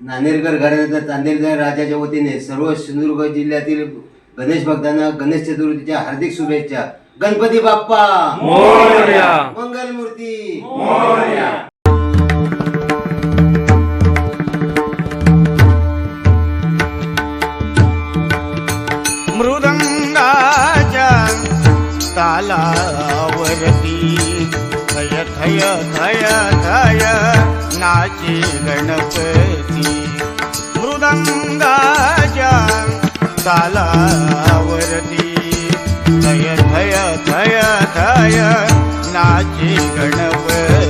नांदेडकर घराण्याच्या चांदेलकर राजाच्या वतीने सर्व सिंधुदुर्ग जिल्ह्यातील गणेश भक्तांना गणेश चतुर्थीच्या हार्दिक शुभेच्छा. गणपती बाप्पा! मोरया! मंगलमूर्ती मृदंगाच्या तालावरती थय थय थय थय नाचे गणपती मृदंगाच्या तालावरती. थय थय थय थय नाची गणपती.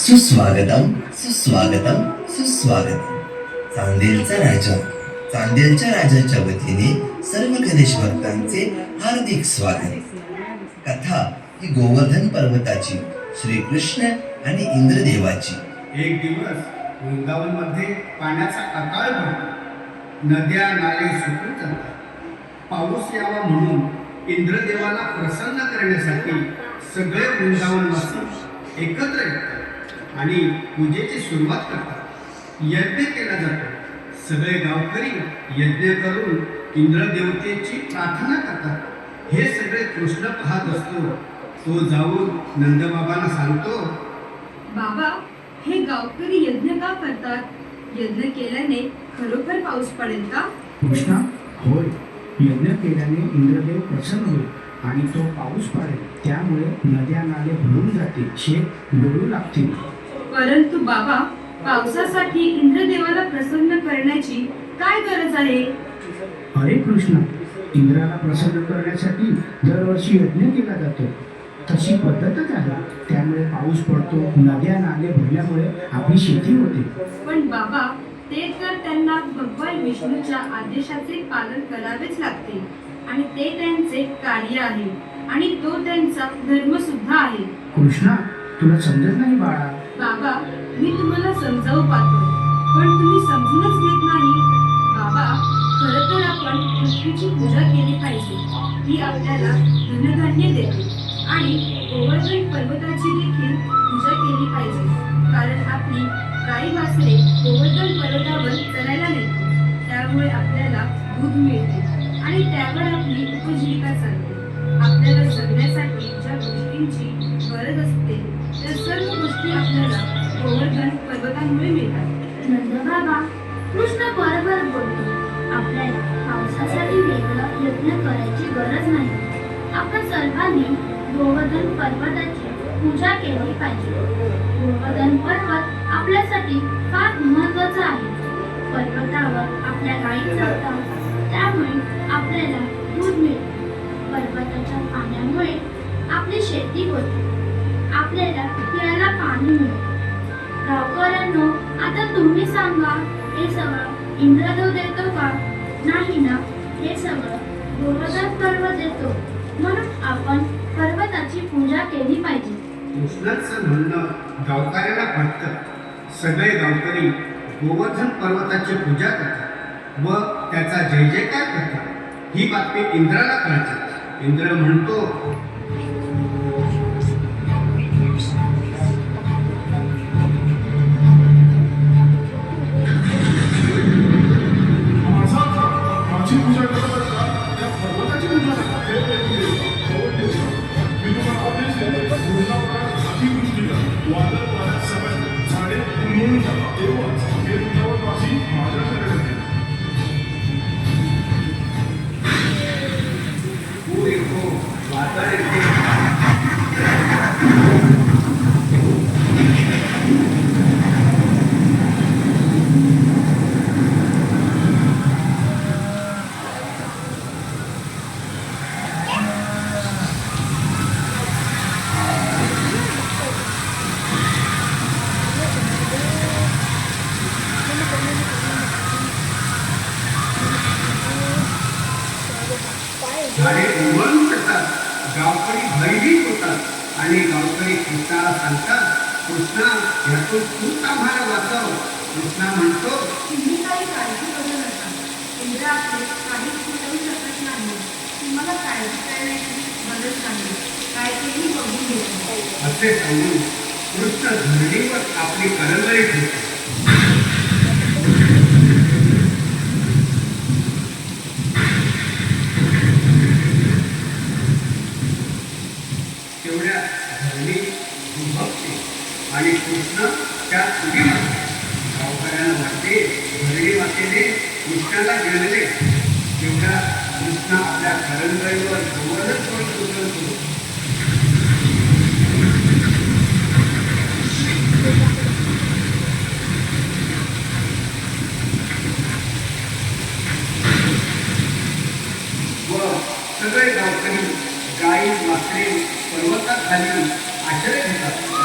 सुस्वागतम सुस्वागतम सुस्वागतम. चांदेलचा राजा चांदेलच्या राजाच्या वतीने सर्व गणेश भक्तांचे हार्दिक स्वागत. कथा ही गोवर्धन पर्वताची श्रीकृष्ण आणि इंद्रदेवाची. एक दिवस वृंदावनमध्ये पाण्याचा अकाळ पडतो नद्या नाले सुकून जातात. पाऊस यावा म्हणून इंद्रदेवाला प्रसन्न करण्यासाठी सगळे वृंदावनवासी एकत्र येतात. आणि पूजेची सुरुवात करतात. यज्ञ केला जातो. सगळे गावकरी यज्ञ करून इंद्रदेवतेची प्रार्थना करतात. हे सगळे कृष्ण पाहत असतो. तो जाऊन नंदबाबांना सांगतो बाबा हे गावकरी यज्ञ का करतात? यज्ञ केल्याने खरोखर पाऊस पडेल का? कृष्णा होय. यज्ञ केल्याने इंद्रदेव प्रसन्न होईल आणि तो पाऊस पडेल. त्यामुळे नद्या नाले भरून जातील. शेत डोळू लागतील. परंतु बाबा पावसासाठी इंद्रदेवाला प्रसन्न करण्याची काय गरज आहे? अरे कृष्ण इंद्राला प्रसन्न करण्यासाठी दरवर्षी यज्ञ केला जातो. तशी पद्धतच आहे. त्यामुळे पाऊस पडतो नद्या नाले भरल्यामुळे आपली शेती होते. पण बाबा ते तर त्यांना भगवान विष्णूच्या आदेशाचे पालन करावेच लागते. आणि ते त्यांचे कार्य आहे. आणि तो त्यांचा धर्म सुद्धा आहे. कृष्णा तुला समजत नाही बाळा? बाबा मी तुम्हाला समजावू पाहतो पण तुम्ही समजूनच घेत नाही. बाबा खरं तर आपण पृथ्वीची पूजा केली पाहिजे. ती आपल्याला धनधान्य देते. आणि गोवर्धन पर्वताची देखील पूजा केली पाहिजे. कारण आपली गाई वासरे गोवर्धन पर्वतावर चरायला नेते त्यामुळे आपल्याला दूध मिळते. आणि त्यावर आपली उपजीविका चालते. आपल्याला जगण्यासाठी ज्या गोष्टींची गरज असते त्या सर्व गोष्टी आपल्याला गोवर्धन पर्वतांमुळे मिळतात. नंदबाबा कृष्ण बरोबर बोलतो. आपल्याला पावसासाठी वेगळं यत्न करायची गरज नाही. आपण सर्वांनी गोवर्धन पर्वताची पूजा केली पाहिजे. गोवर्धन पर्वत आपल्यासाठी फार महत्त्वाचा आहे. पर्वतावर आपल्या गायी चालतात त्यामुळे आपल्याला दूध मिळते. पर्वताच्या पाण्यामुळे आपली शेती होते. आपल्याला प्यायला पाणी मिळेल. गावकऱ्यांनो आता तुम्ही सांगा हे सगळं इंद्रदेव देतो का? नाही ना हे सगळं गोवर्धन पर्वत देतो. म्हणून आपण पर्वताची पूजा केली पाहिजे. कृष्णाचं म्हणणं गावकऱ्याला पटतं सगळे गावकरी गोवर्धन पर्वताची पूजा करतात. व त्याचा जय जयकार करतात. ही बातमी इंद्राला कळते. इंद्र म्हणतो झाडे उमळून पडतात गावकरी भयभीत होतात. आणि गावकरी कृष्णाला सांगतात कृष्णा ह्यातून तूच आम्हाला वाचव. कृष्णा म्हणतो तुम्ही काही काळजी करू नका. इंद्र आपले काहीच मिळवू शकत नाही. तुम्हाला काळजी करण्याची गरज नाही. काय तेही बघून घेतो असे सांगून कृष्ण धरणीवर आपली करंगळी ठेवतो. कृष्णाला गेलेले तेवढ्या कृष्ण आपल्या करंगळीवर जवळच पडत उचलतो व सगळे गावकरी गाई वासरे पर्वताखाली आश्रय घेतात.